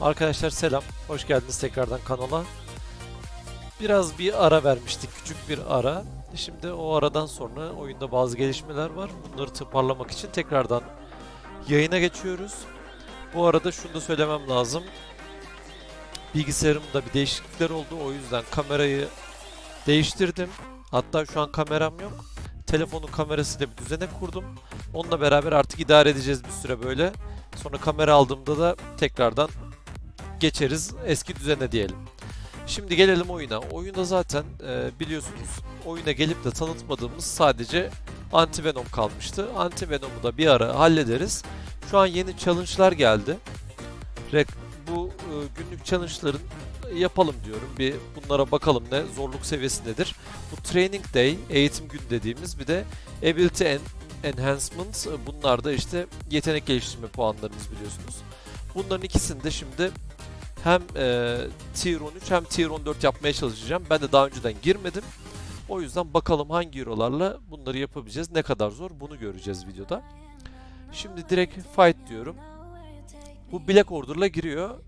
Arkadaşlar selam, hoş geldiniz tekrardan kanala. Biraz bir ara vermiştik, küçük bir ara. Şimdi o aradan sonra oyunda bazı gelişmeler var. Bunları toparlamak için tekrardan yayına geçiyoruz. Bu arada şunu da söylemem lazım. Bilgisayarımda bir değişiklikler oldu. O yüzden kamerayı değiştirdim. Hatta şu an kameram yok. Telefonun kamerasıyla bir düzene kurdum. Onunla beraber artık idare edeceğiz bir süre böyle. Sonra kamera aldığımda da tekrardan geçeriz eski düzene diyelim. Şimdi gelelim oyuna. Oyunda zaten e, biliyorsunuz oyuna gelip de tanıtmadığımız sadece Antivenom kalmıştı. Antivenom'u da bir ara hallederiz. Şu an yeni challenge'lar geldi. Bu e, günlük challenge'ların yapalım diyorum. Bir bunlara bakalım ne zorluk seviyesi nedir. Bu Training Day, eğitim günü dediğimiz bir de Ability en Enhancement. e, Bunlar da işte yetenek geliştirme puanlarımız biliyorsunuz. Bunların ikisini de şimdi hem e, Tier 13 hem Tier 14 yapmaya çalışacağım. Ben de daha önceden girmedim. O yüzden bakalım hangi eurolarla bunları yapabileceğiz. Ne kadar zor bunu göreceğiz videoda. Şimdi direkt fight diyorum. Bu Black Order'la giriyor.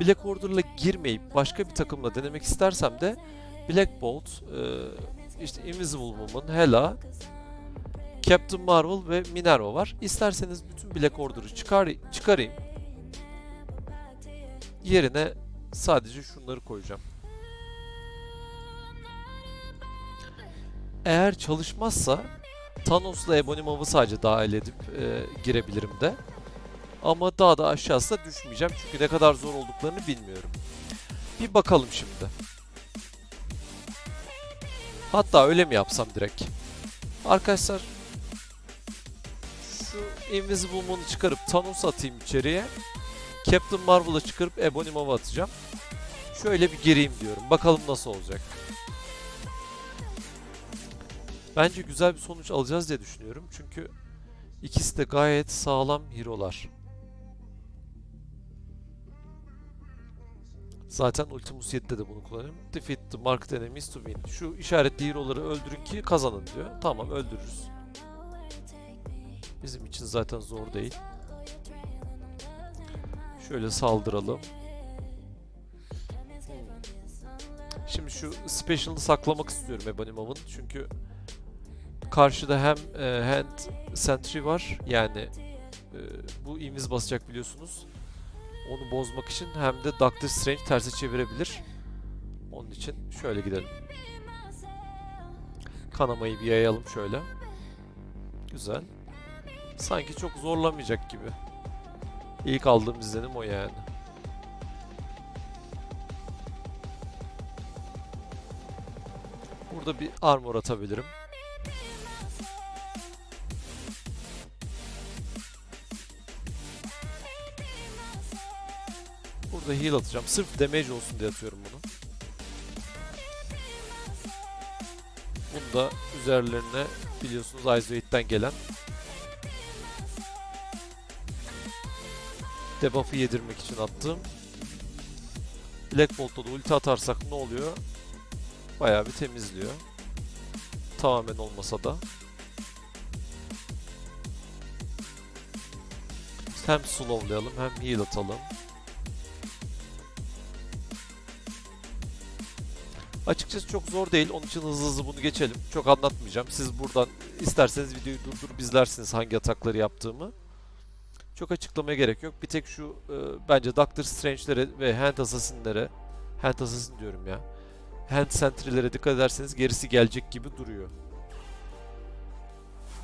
Black Order'la girmeyip başka bir takımla denemek istersem de Black Bolt, e, işte Invisible Woman, Hela, Captain Marvel ve Minerva var. İsterseniz bütün Black Order'ı çıkar, çıkarayım. Yerine sadece şunları koyacağım. Eğer çalışmazsa Thanos'la Ebony Maw'ı sadece dahil edip e, girebilirim de. Ama daha da aşağısına düşmeyeceğim çünkü ne kadar zor olduklarını bilmiyorum. Bir bakalım şimdi. Hatta öyle mi yapsam direkt? Arkadaşlar şu Invisible Woman'ı çıkarıp Thanos atayım içeriye. Captain Marvel'ı çıkarıp Ebony Maw'ı atacağım. Şöyle bir gireyim diyorum. Bakalım nasıl olacak. Bence güzel bir sonuç alacağız diye düşünüyorum. Çünkü ikisi de gayet sağlam hero'lar. Zaten Ultimus 7'de de bunu kullanıyorum. Defeat the marked enemies to win. Şu işaretli hero'ları öldürün ki kazanın diyor. Tamam öldürürüz. Bizim için zaten zor değil. Şöyle saldıralım. Şimdi şu special'ı saklamak istiyorum Ebony Maw'ın çünkü karşıda hem e, hand sentry var yani e, bu invis basacak biliyorsunuz. Onu bozmak için hem de Doctor Strange terse çevirebilir. Onun için şöyle gidelim. Kanamayı bir yayalım şöyle. Güzel. Sanki çok zorlamayacak gibi. İlk aldığım izlenim o yani. Burada bir armor atabilirim. Burada heal atacağım. Sırf damage olsun diye atıyorum bunu. Bunu da üzerlerine biliyorsunuz Ice gelen debuff'ı yedirmek için attım. Black Bolt'ta da ulti atarsak ne oluyor? Bayağı bir temizliyor. Tamamen olmasa da. Hem slowlayalım hem heal atalım. Açıkçası çok zor değil. Onun için hızlı hızlı bunu geçelim. Çok anlatmayacağım. Siz buradan isterseniz videoyu durdurup izlersiniz hangi atakları yaptığımı. Çok açıklamaya gerek yok. Bir tek şu e, bence Doctor Strange'lere ve Hand Assassin'lere Hand Assassin diyorum ya. Hand Sentry'lere dikkat ederseniz gerisi gelecek gibi duruyor.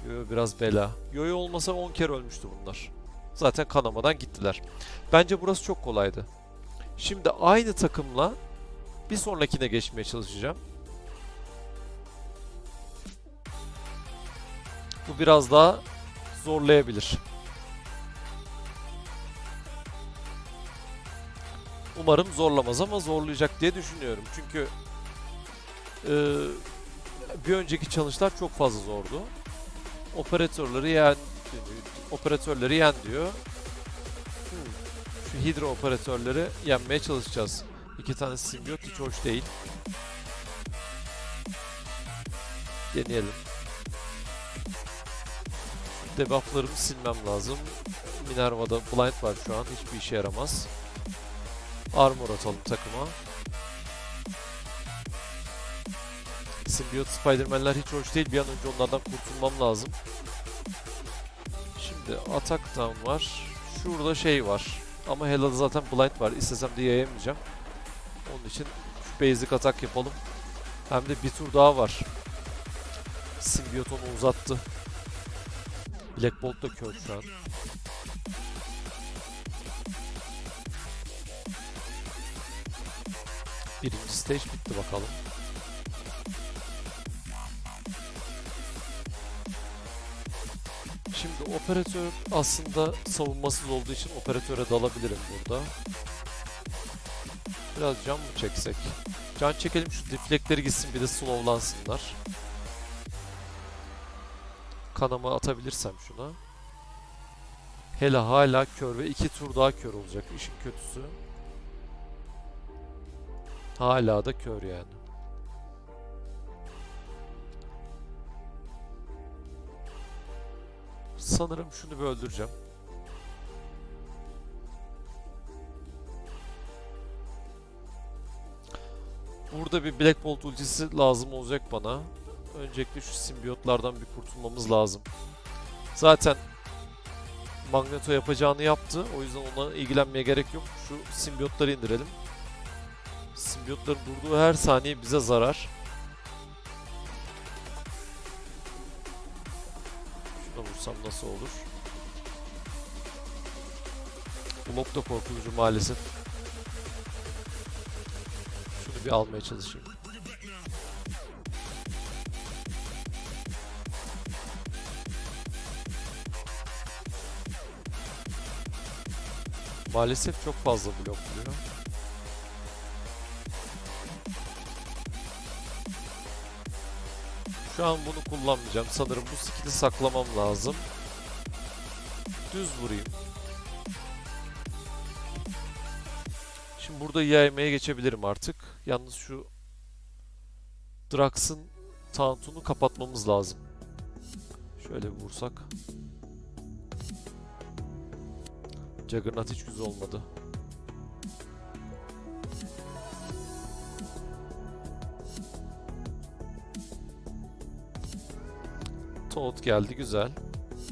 Yo biraz bela. Yo olmasa 10 kere ölmüştü bunlar. Zaten kanamadan gittiler. Bence burası çok kolaydı. Şimdi aynı takımla bir sonrakine geçmeye çalışacağım. Bu biraz daha zorlayabilir. Umarım zorlamaz ama zorlayacak diye düşünüyorum. Çünkü e, bir önceki challenge'lar çok fazla zordu. Operatörleri yen operatörleri yen diyor. Şu hidro operatörleri yenmeye çalışacağız. İki tane simbiyot hiç hoş değil. Deneyelim. Debufflarımı silmem lazım. Minerva'da blind var şu an. Hiçbir işe yaramaz. Armor atalım takıma. Symbiote Spider-Man'ler hiç hoş değil. Bir an önce onlardan kurtulmam lazım. Şimdi Attack Down var. Şurada şey var. Ama Hela'da zaten Blind var. İstesem de yayamayacağım. Onun için basic atak yapalım. Hem de bir tur daha var. Symbiote onu uzattı. Black Bolt da kör şu an. Birinci stage bitti bakalım. Şimdi operatör aslında savunmasız olduğu için operatöre dalabilirim burada. Biraz can mı çeksek? Can çekelim şu deflektleri gitsin bir de slowlansınlar. Kanama atabilirsem şuna. Hele hala kör ve iki tur daha kör olacak işin kötüsü. Hala da kör yani. Sanırım şunu bir öldüreceğim. Burada bir Black Bolt ultisi lazım olacak bana. Öncelikle şu simbiyotlardan bir kurtulmamız lazım. Zaten Magneto yapacağını yaptı. O yüzden ona ilgilenmeye gerek yok. Şu simbiyotları indirelim. Simbiyotların durduğu her saniye bize zarar. Şuna vursam nasıl olur? Blok da korkutucu maalesef. Şunu bir almaya çalışayım. Maalesef çok fazla blok vuruyor. Şu an bunu kullanmayacağım. Sanırım bu skill'i saklamam lazım. Düz vurayım. Şimdi burada yaymaya geçebilirim artık. Yalnız şu Drax'ın taunt'unu kapatmamız lazım. Şöyle vursak. Juggernaut hiç güzel olmadı. Toad geldi güzel.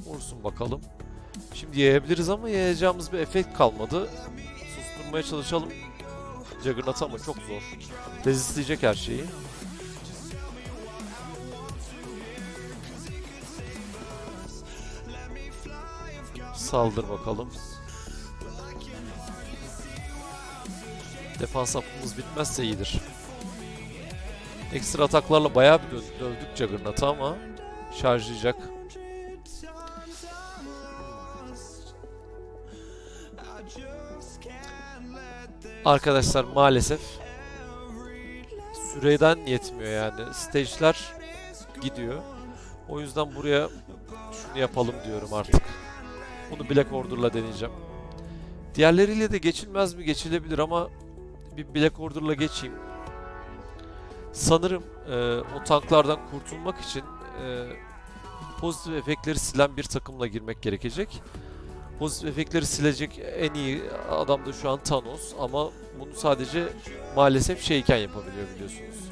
Vursun bakalım. Şimdi yayabiliriz ama yayacağımız bir efekt kalmadı. Susturmaya çalışalım. Juggernaut ama çok zor. Rezistleyecek her şeyi. Saldır bakalım. Defans hakkımız bitmezse iyidir. Ekstra ataklarla bayağı bir dö- dövdük Juggernaut'u ama şarjlayacak. Arkadaşlar maalesef süreden yetmiyor yani. Stage'ler gidiyor. O yüzden buraya şunu yapalım diyorum artık. Bunu Black Order'la deneyeceğim. Diğerleriyle de geçilmez mi? Geçilebilir ama bir Black Order'la geçeyim. Sanırım e, o tanklardan kurtulmak için e, pozitif efektleri silen bir takımla girmek gerekecek. Pozitif efektleri silecek en iyi adam da şu an Thanos ama bunu sadece maalesef şeyken yapabiliyor biliyorsunuz.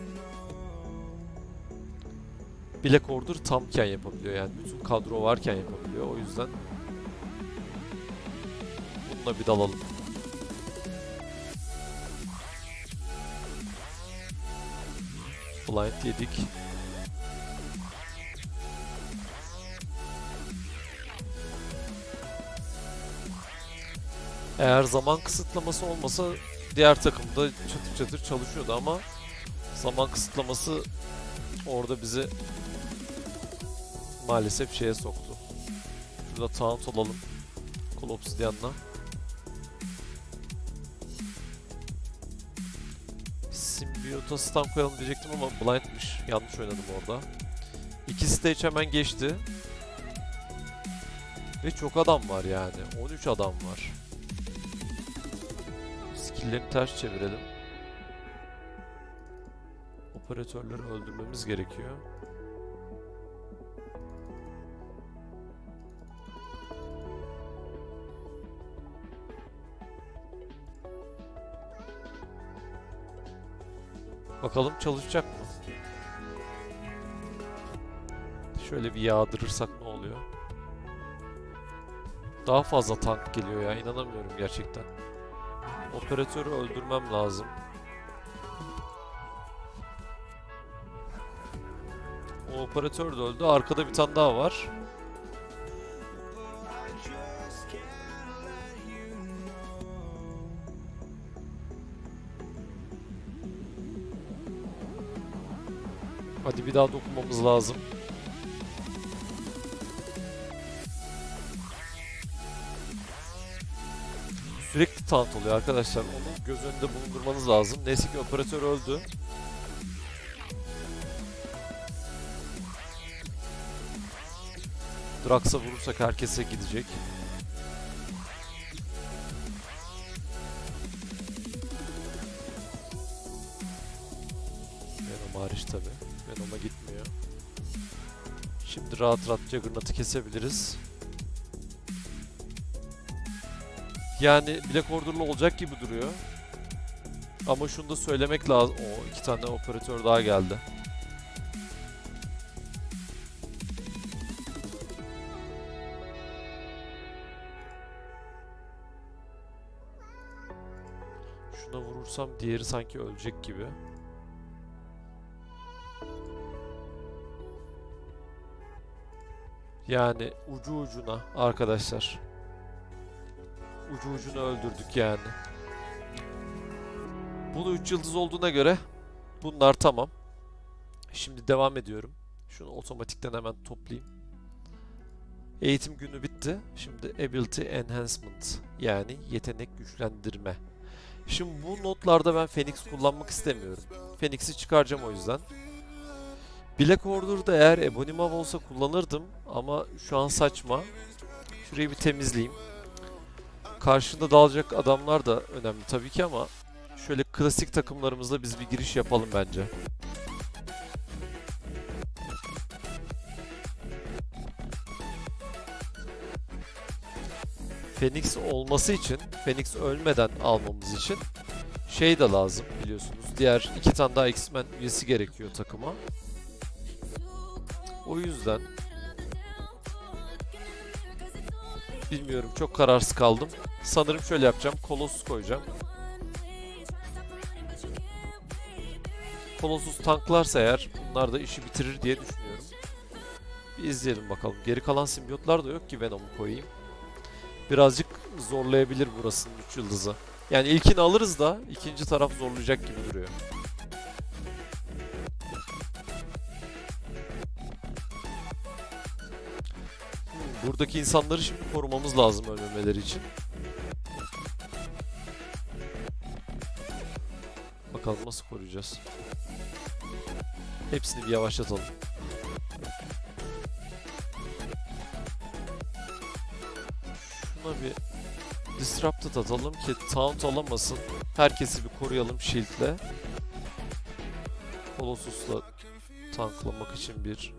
Black Order tamken yapabiliyor yani bütün kadro varken yapabiliyor o yüzden bununla bir dalalım. Blind yedik. Eğer zaman kısıtlaması olmasa diğer takımda çatır çatır çalışıyordu ama zaman kısıtlaması orada bizi maalesef şeye soktu. Şurada taunt olalım. Kul Obsidian'la. Symbiote'a stun koyalım diyecektim ama blindmiş. Yanlış oynadım orada. İki stage hemen geçti. Ve çok adam var yani. 13 adam var. Skill'lerini ters çevirelim. Operatörleri öldürmemiz gerekiyor. Bakalım çalışacak mı? Şöyle bir yağdırırsak ne oluyor? Daha fazla tank geliyor ya. inanamıyorum gerçekten. Operatörü öldürmem lazım. O operatör de öldü. Arkada bir tane daha var. Hadi bir daha dokunmamız lazım. Sürekli taunt oluyor arkadaşlar. Onu göz önünde bulundurmanız lazım. Neyse ki operatör öldü. Drax'a vurursak herkese gidecek. Venom hariç tabi. Venom'a gitmiyor. Şimdi rahat rahat Juggernaut'ı kesebiliriz. Yani Black Order'lı olacak gibi duruyor. Ama şunu da söylemek lazım. O iki tane operatör daha geldi. Şuna vurursam diğeri sanki ölecek gibi. Yani ucu ucuna arkadaşlar. Ucu ucuna öldürdük yani. Bunu 3 yıldız olduğuna göre bunlar tamam. Şimdi devam ediyorum. Şunu otomatikten hemen toplayayım. Eğitim günü bitti. Şimdi Ability Enhancement yani yetenek güçlendirme. Şimdi bu notlarda ben Phoenix kullanmak istemiyorum. Phoenix'i çıkaracağım o yüzden. Black Order'da eğer Ebony olsa kullanırdım ama şu an saçma. Şurayı bir temizleyeyim. Karşında dalacak adamlar da önemli tabii ki ama şöyle klasik takımlarımızla biz bir giriş yapalım bence. Phoenix olması için, Phoenix ölmeden almamız için şey de lazım biliyorsunuz. Diğer iki tane daha X-Men üyesi gerekiyor takıma. O yüzden bilmiyorum çok kararsız kaldım. Sanırım şöyle yapacağım. Colossus koyacağım. Colossus tanklarsa eğer bunlar da işi bitirir diye düşünüyorum. Bir izleyelim bakalım. Geri kalan simbiyotlar da yok ki Venom'u koyayım. Birazcık zorlayabilir burasının 3 yıldızı. Yani ilkini alırız da ikinci taraf zorlayacak gibi duruyor. Buradaki insanları şimdi korumamız lazım ölmemeleri için. Bakalım nasıl koruyacağız. Hepsini bir yavaşlatalım. Şuna bir Disrupted atalım ki taunt alamasın. Herkesi bir koruyalım shield'le. Colossus'la tanklamak için bir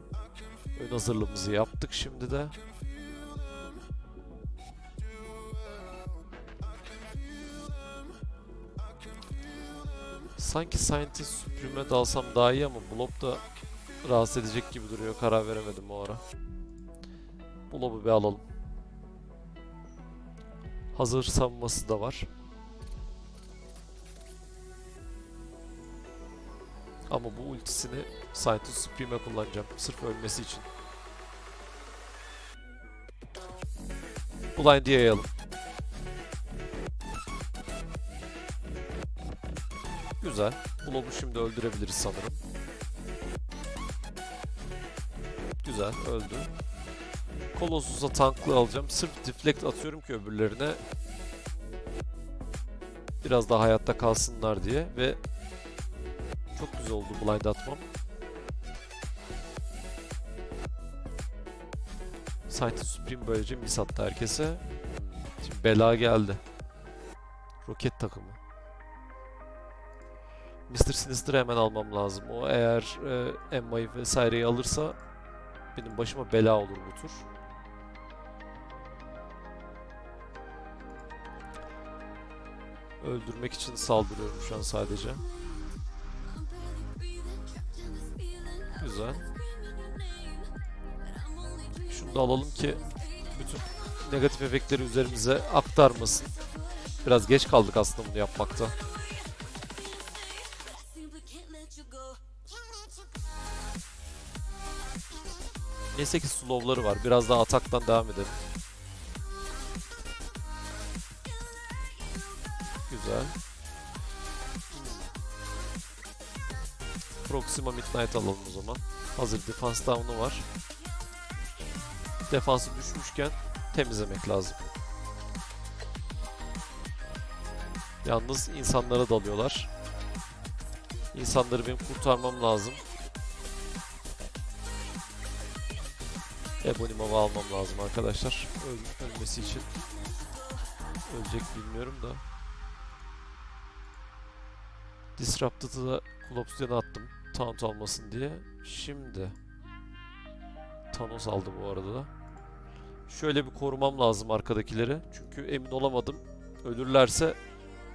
ön hazırlığımızı yaptık şimdi de. Sanki Scientist Supreme'e dalsam daha iyi ama Blob da rahatsız edecek gibi duruyor. Karar veremedim o ara. Blob'u bir alalım. Hazır savunması da var. Ama bu ultisini Scientist Supreme'e kullanacağım. Sırf ölmesi için. Blind'i yayalım. Güzel. Blob'u şimdi öldürebiliriz sanırım. Güzel, öldü. Colossus'a tanklı alacağım. Sırf deflect atıyorum ki öbürlerine biraz daha hayatta kalsınlar diye ve çok güzel oldu blind atmam. Scientist Supreme böylece mis attı herkese. Şimdi bela geldi. Roket takımı. Mr. Sinister'ı hemen almam lazım. O eğer e, Emma'yı vesaireyi alırsa benim başıma bela olur bu tur. Öldürmek için saldırıyorum şu an sadece. Güzel. Şunu da alalım ki bütün negatif efektleri üzerimize aktarmasın. Biraz geç kaldık aslında bunu yapmakta. Neyse ki slow'ları var. Biraz daha ataktan devam edelim. Güzel. Proxima Midnight alalım o zaman. Hazır defans down'u var. Defansı düşmüşken temizlemek lazım. Yalnız insanlara dalıyorlar. İnsanları benim kurtarmam lazım. Ebonimav'ı almam lazım arkadaşlar. Öl ölmesi için. Ölecek bilmiyorum da. Disrupted'ı da Klops'tan attım. Taunt almasın diye. Şimdi Thanos aldı bu arada da. Şöyle bir korumam lazım arkadakileri. Çünkü emin olamadım. Ölürlerse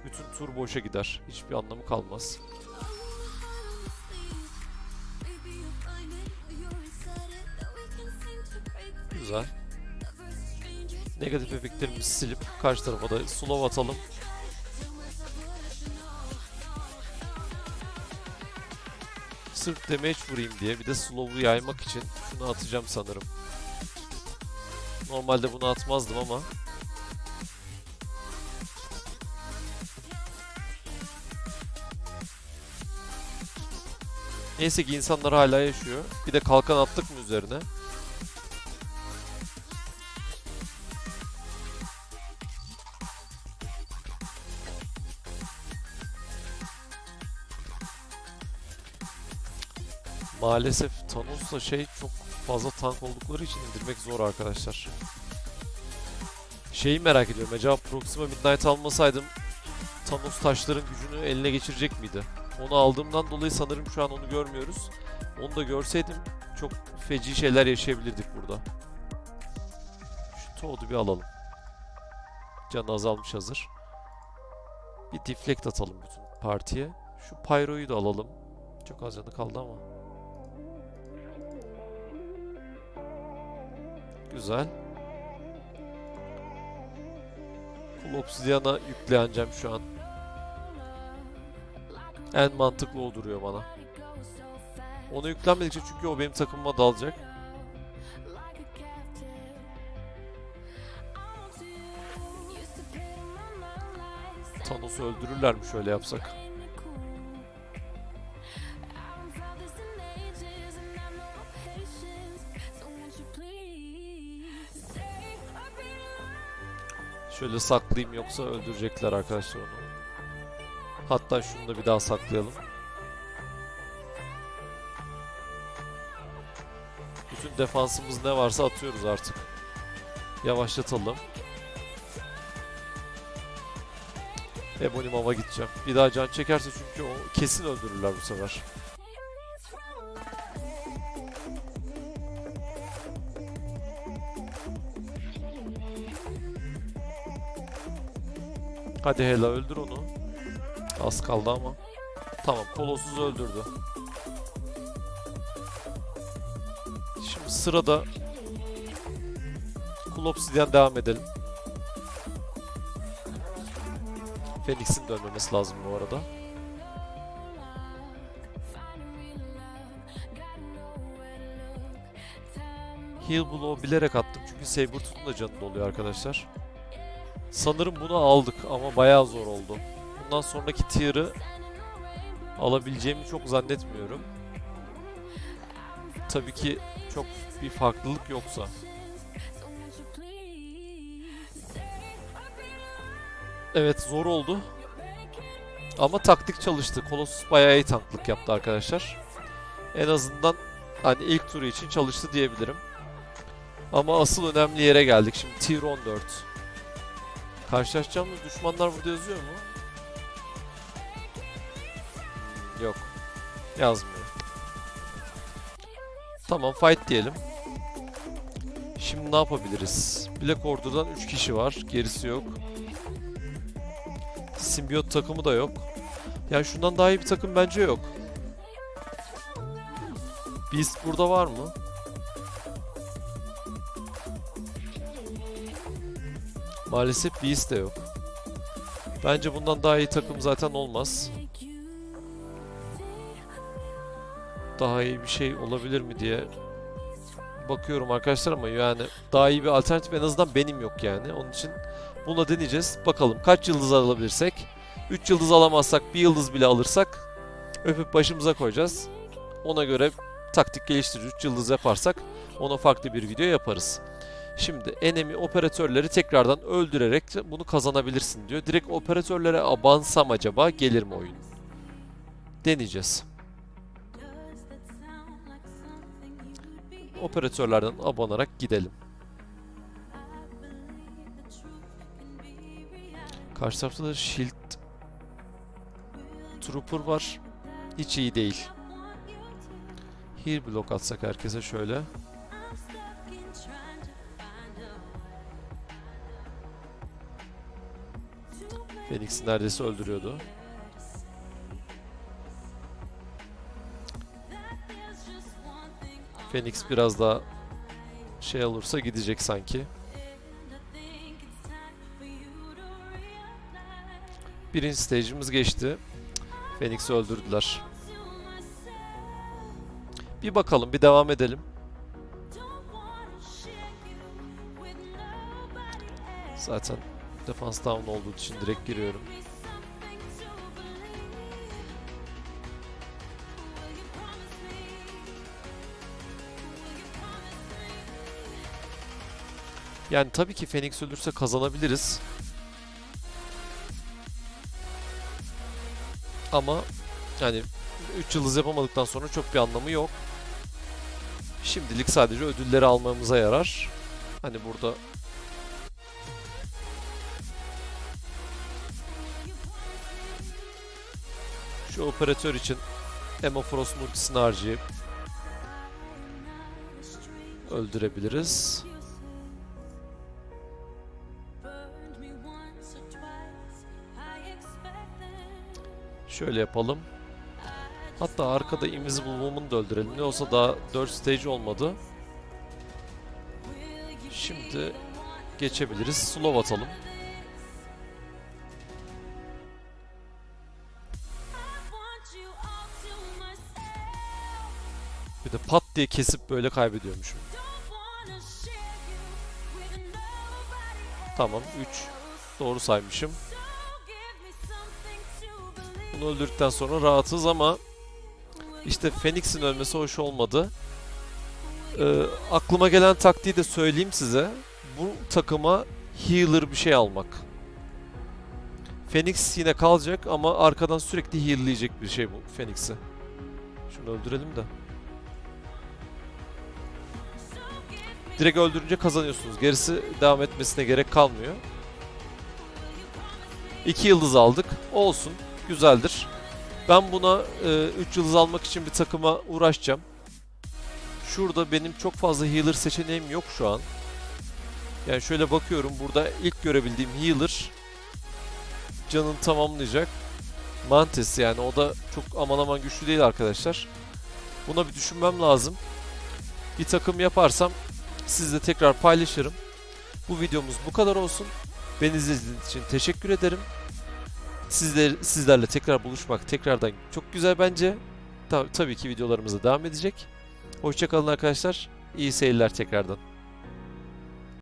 bütün tur boşa gider. Hiçbir anlamı kalmaz. Güzel. Negatif efektlerimizi silip karşı tarafa da slow atalım. Sırf damage vurayım diye bir de slow'u yaymak için şunu atacağım sanırım. Normalde bunu atmazdım ama Neyse ki insanlar hala yaşıyor. Bir de kalkan attık mı üzerine? Maalesef Thanos'la şey çok fazla tank oldukları için indirmek zor arkadaşlar. Şeyi merak ediyorum. Acaba Proxima Midnight almasaydım Thanos taşların gücünü eline geçirecek miydi? Onu aldığımdan dolayı sanırım şu an onu görmüyoruz. Onu da görseydim çok feci şeyler yaşayabilirdik burada. Şu Toad'u bir alalım. Canı azalmış hazır. Bir deflect atalım bütün partiye. Şu Pyro'yu da alalım. Çok az canı kaldı ama. Güzel. Kul Obsidian'a yükleneceğim şu an. En mantıklı o duruyor bana. Ona yüklenmedikçe çünkü o benim takımıma dalacak. Thanos'u öldürürler mi şöyle yapsak? Şöyle saklayayım yoksa öldürecekler arkadaşlar onu. Hatta şunu da bir daha saklayalım. Bütün defansımız ne varsa atıyoruz artık. Yavaşlatalım. Ebonimav'a gideceğim. Bir daha can çekerse çünkü o kesin öldürürler bu sefer. Hadi Hela öldür onu. Az kaldı ama. Tamam Kolossus öldürdü. Şimdi sırada Kul Obsidian devam edelim. Phoenix'in dönmemesi lazım bu arada. Heal Blow bilerek attım çünkü Sabretooth'un da canı doluyor arkadaşlar. Sanırım bunu aldık ama bayağı zor oldu. Bundan sonraki tier'ı alabileceğimi çok zannetmiyorum. Tabii ki çok bir farklılık yoksa. Evet zor oldu. Ama taktik çalıştı. Colossus bayağı iyi tanklık yaptı arkadaşlar. En azından hani ilk turu için çalıştı diyebilirim. Ama asıl önemli yere geldik. Şimdi tier 14. Karşılaşacağımız düşmanlar burada yazıyor mu? Yok. Yazmıyor. Tamam fight diyelim. Şimdi ne yapabiliriz? Black Order'dan 3 kişi var. Gerisi yok. Simbiyot takımı da yok. Yani şundan daha iyi bir takım bence yok. Beast burada var mı? Maalesef Beast de yok. Bence bundan daha iyi takım zaten olmaz. Daha iyi bir şey olabilir mi diye bakıyorum arkadaşlar ama yani daha iyi bir alternatif en azından benim yok yani. Onun için bunu da deneyeceğiz. Bakalım kaç yıldız alabilirsek. 3 yıldız alamazsak, bir yıldız bile alırsak öpüp başımıza koyacağız. Ona göre taktik geliştiririz. 3 yıldız yaparsak ona farklı bir video yaparız. Şimdi enemy operatörleri tekrardan öldürerek bunu kazanabilirsin diyor. Direkt operatörlere abansam acaba gelir mi oyun? Deneyeceğiz. Operatörlerden abanarak gidelim. Karşı tarafta da shield trooper var. Hiç iyi değil. Here block atsak herkese şöyle. Phoenix'i neredeyse öldürüyordu. Phoenix biraz daha şey olursa gidecek sanki. Birinci stage'imiz geçti. Phoenix'i öldürdüler. Bir bakalım, bir devam edelim. Zaten defans down olduğu için direkt giriyorum. Yani tabii ki Phoenix ölürse kazanabiliriz. Ama yani 3 yıldız yapamadıktan sonra çok bir anlamı yok. Şimdilik sadece ödülleri almamıza yarar. Hani burada şu operatör için Emma Frost multisini harcayıp öldürebiliriz. Şöyle yapalım. Hatta arkada Invisible Woman'ı da öldürelim. Ne olsa daha 4 stage olmadı. Şimdi geçebiliriz. Slow atalım. Bir de pat diye kesip böyle kaybediyormuşum. Tamam 3. Doğru saymışım. Bunu öldürdükten sonra rahatız ama işte Phoenix'in ölmesi hoş olmadı. Ee, aklıma gelen taktiği de söyleyeyim size. Bu takıma healer bir şey almak. Phoenix yine kalacak ama arkadan sürekli heal'leyecek bir şey bu Phoenix'i. Şunu öldürelim de. Direkt öldürünce kazanıyorsunuz. Gerisi devam etmesine gerek kalmıyor. 2 yıldız aldık. Olsun. Güzeldir. Ben buna 3 yıldız almak için bir takıma uğraşacağım. Şurada benim çok fazla healer seçeneğim yok şu an. Yani şöyle bakıyorum burada ilk görebildiğim healer canını tamamlayacak. Mantis yani o da çok aman aman güçlü değil arkadaşlar. Buna bir düşünmem lazım. Bir takım yaparsam sizle tekrar paylaşırım. Bu videomuz bu kadar olsun. Beni izlediğiniz için teşekkür ederim. Sizler, sizlerle tekrar buluşmak tekrardan çok güzel bence. Ta- tabii ki videolarımıza devam edecek. Hoşçakalın arkadaşlar. İyi seyirler tekrardan.